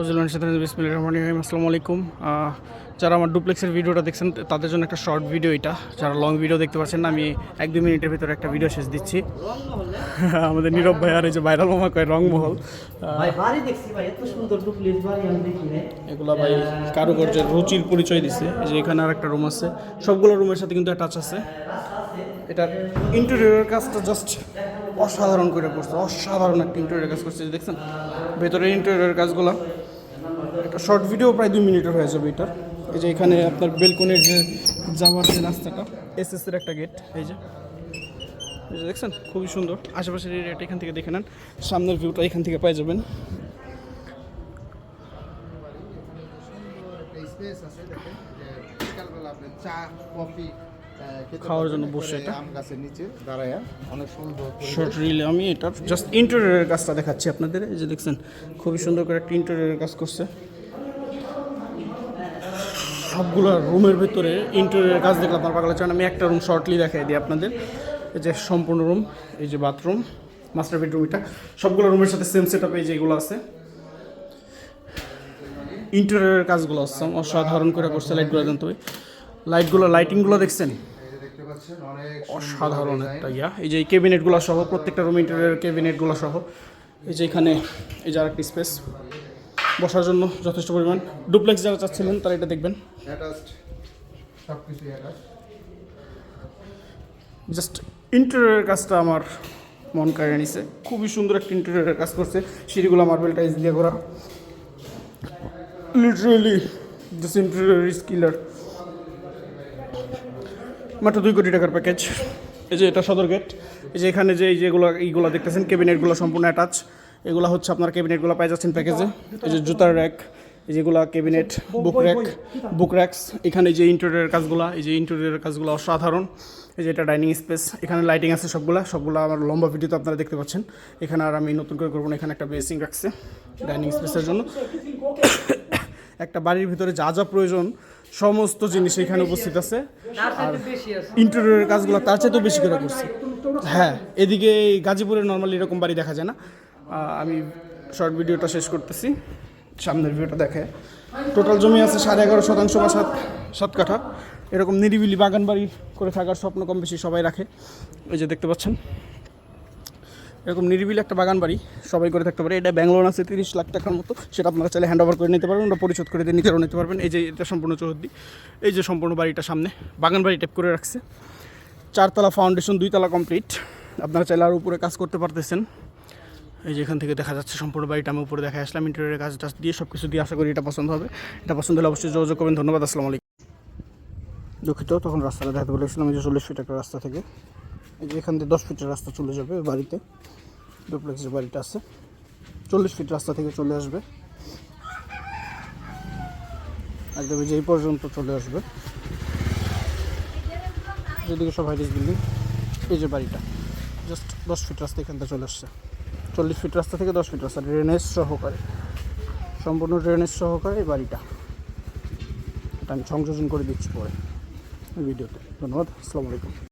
ফজলুল সাথে বিসমিল্লাহির রহমানির রহিম। আসসালামু আলাইকুম। যারা আমার ডুপ্লেক্সের ভিডিওটা দেখছেন তাদের জন্য একটা শর্ট ভিডিও এটা। যারা লং ভিডিও দেখতে পাচ্ছেন আমি এক দু মিনিটের ভিতরে একটা ভিডিও শেষ দিচ্ছি। আমাদের নীরব ভাই আর এই যে ভাইরাল মামা কয় রংমহল। এগুলা ভাই কারুকার্যের রুচির পরিচয় দিছে। যে এখানে আর একটা রুম আছে। সবগুলো রুমের সাথে কিন্তু টাচ আছে। এটার ইন্টেরিয়রের কাজটা জাস্ট অসাধারণ করে করছে। অসাধারণ একটা ইন্টেরিয়র কাজ করছে। দেখছেন ভেতরে ইন্টেরিয়রের কাজগুলো। শর্ট ভিডিও প্রায় দুই মিনিটের হয়ে যাবে এটার। এই যে এখানে আপনার বেলকনির যে যাওয়ার যে রাস্তাটা এস এর একটা গেট এই যে। দেখছেন, খুবই সুন্দর। আশেপাশের এরিয়াটা এখান থেকে দেখে নেন। সামনের ভিউটা এখান থেকে পাই যাবেন। খাওয়ার জন্য বসে এটা। নিচে দাঁড়ায় অনেক সুন্দর শর্ট রিলে আমি এটার জাস্ট ইন্টেরিয়রের কাজটা দেখাচ্ছি আপনাদের। এই যে দেখছেন, খুবই সুন্দর করে একটা ইন্টেরিয়রের কাজ করছে। সবগুলো রুমের ভিতরে ইন্টেরিয়রের কাজ দেখলাম। আপনার পাগলা চান আমি একটা রুম শর্টলি দেখাই দিই আপনাদের। এই যে সম্পূর্ণ রুম এই যে বাথরুম মাস্টার বেডরুম এটা। সবগুলো রুমের সাথে সেম সেট এই যেগুলো আছে। ইন্টেরিয়রের কাজগুলো অসম অসাধারণ করে করছে লাইটগুলো জানতে হবে। লাইটগুলো লাইটিংগুলো দেখছেন? অসাধারণ একটা ইয়া। এই যে ক্যাবিনেটগুলো সহ, প্রত্যেকটা রুম ইন্টেরিয়র ক্যাবিনেটগুলো সহ। এই যে এখানে, এই যে আরেকটি স্পেস বসার জন্য যথেষ্ট পরিমাণ। ডুপ্লেক্স যারা চাচ্ছিলেন তারা এটা দেখবেন। জাস্ট ইন্টেরিয়রের কাজটা আমার মন কাড়ে নিছে। খুবই সুন্দর একটা ইন্টেরিয়রের কাজ করছে। সিঁড়িগুলো মার্বেল টাইলস দিয়ে করা literally this interior is killer মাত্র দুই কোটি টাকার প্যাকেজ এই যে এটা সদর গেট এই যে এখানে যে এই যেগুলো এইগুলো দেখতেছেন ক্যাবিনেটগুলো সম্পূর্ণ অ্যাটাচ এগুলো হচ্ছে আপনার ক্যাবিনেটগুলো পাই যাচ্ছেন প্যাকেজে এই যে জুতার র্যাক এই যেগুলো cabinet book rack book racks এখানে যে ইন্টেরিয়রের কাজগুলো এই যে ইন্টেরিয়রের কাজগুলো অসাধারণ। এই যে এটা ডাইনিং স্পেস এখানে লাইটিং আছে সবগুলা সবগুলো আমার লম্বা ভিডিওতে আপনারা দেখতে পাচ্ছেন। এখানে আর আমি নতুন করে করব না এখানে একটা বেসিং রাখছে ডাইনিং স্পেসের জন্য। একটা বাড়ির ভিতরে যা যা প্রয়োজন সমস্ত জিনিস এখানে উপস্থিত আছে। আর ইন্টেরিয়রের কাজগুলো তার চাইতেও বেশি করে করছে। হ্যাঁ এদিকে গাজীপুরে নর্মালি এরকম বাড়ি দেখা যায় না। আমি শর্ট ভিডিওটা শেষ করতেছি। সামনের ভিডিওটা দেখে। টোটাল জমি আছে সাড়ে এগারো শতাংশ বা সাত সাত কাঠা। এরকম নিরিবিলি বাগান বাড়ি করে থাকার স্বপ্ন কম বেশি সবাই রাখে। ওই যে দেখতে পাচ্ছেন। এরকম নিরিবিলি একটা বাগান বাড়ি সবাই করে থাকতে পারে। এটা ব্যাঙ্গলোর আছে, তিরিশ লাখ টাকার মতো। সেটা আপনারা চাইলে হ্যান্ড ওভার করে নিতে পারবেন ওটা পরিশোধ করে দিয়ে নিজেরাও নিতে পারবেন। এই যে এটা সম্পূর্ণ চৌহদ্দি। এই যে সম্পূর্ণ বাড়িটা সামনে। বাগান বাড়ি টাইপ করে রাখছে। চারতলা ফাউন্ডেশন দুইতলা কমপ্লিট আপনারা চাইলে আর উপরে কাজ করতে পারতেছেন। এই যে এখান থেকে দেখা যাচ্ছে সম্পূর্ণ বাড়িটা, আমি উপরে দেখা আসলাম ইন্টারিয়ারের কাজ টাজ দিয়ে সব কিছু দিয়ে আশা করি এটা পছন্দ হবে। এটা পছন্দ হলে অবশ্যই যোগাযোগ করবেন, ধন্যবাদ, আসসালামু আলাইকুম। দুঃখিত, তখন রাস্তাটা দেখাতে বলেছিলাম, এই যে চল্লিশ ফিট একটা রাস্তা থেকে। এই যে এখান থেকে দশ ফিটের রাস্তা চলে যাবে বাড়িতে ডুপ্লেক্স যে বাড়িটা আছে। চল্লিশ ফিট রাস্তা থেকে চলে আসবে। একদম যে এই পর্যন্ত চলে আসবে। যেদিকে সব হাইরিস বিল্ডিং এই যে বাড়িটা জাস্ট দশ ফিট রাস্তা এখান থেকে চলে আসছে। চল্লিশ ফিট রাস্তা থেকে দশ ফিট রাস্তা ড্রেনেজ সহকারে। সম্পূর্ণ ড্রেনেজ সহকারে এই বাড়িটা। এটা আমি সংযোজন করে দিচ্ছি পরে ভিডিওতে। ধন্যবাদ, আসসালামু আলাইকুম।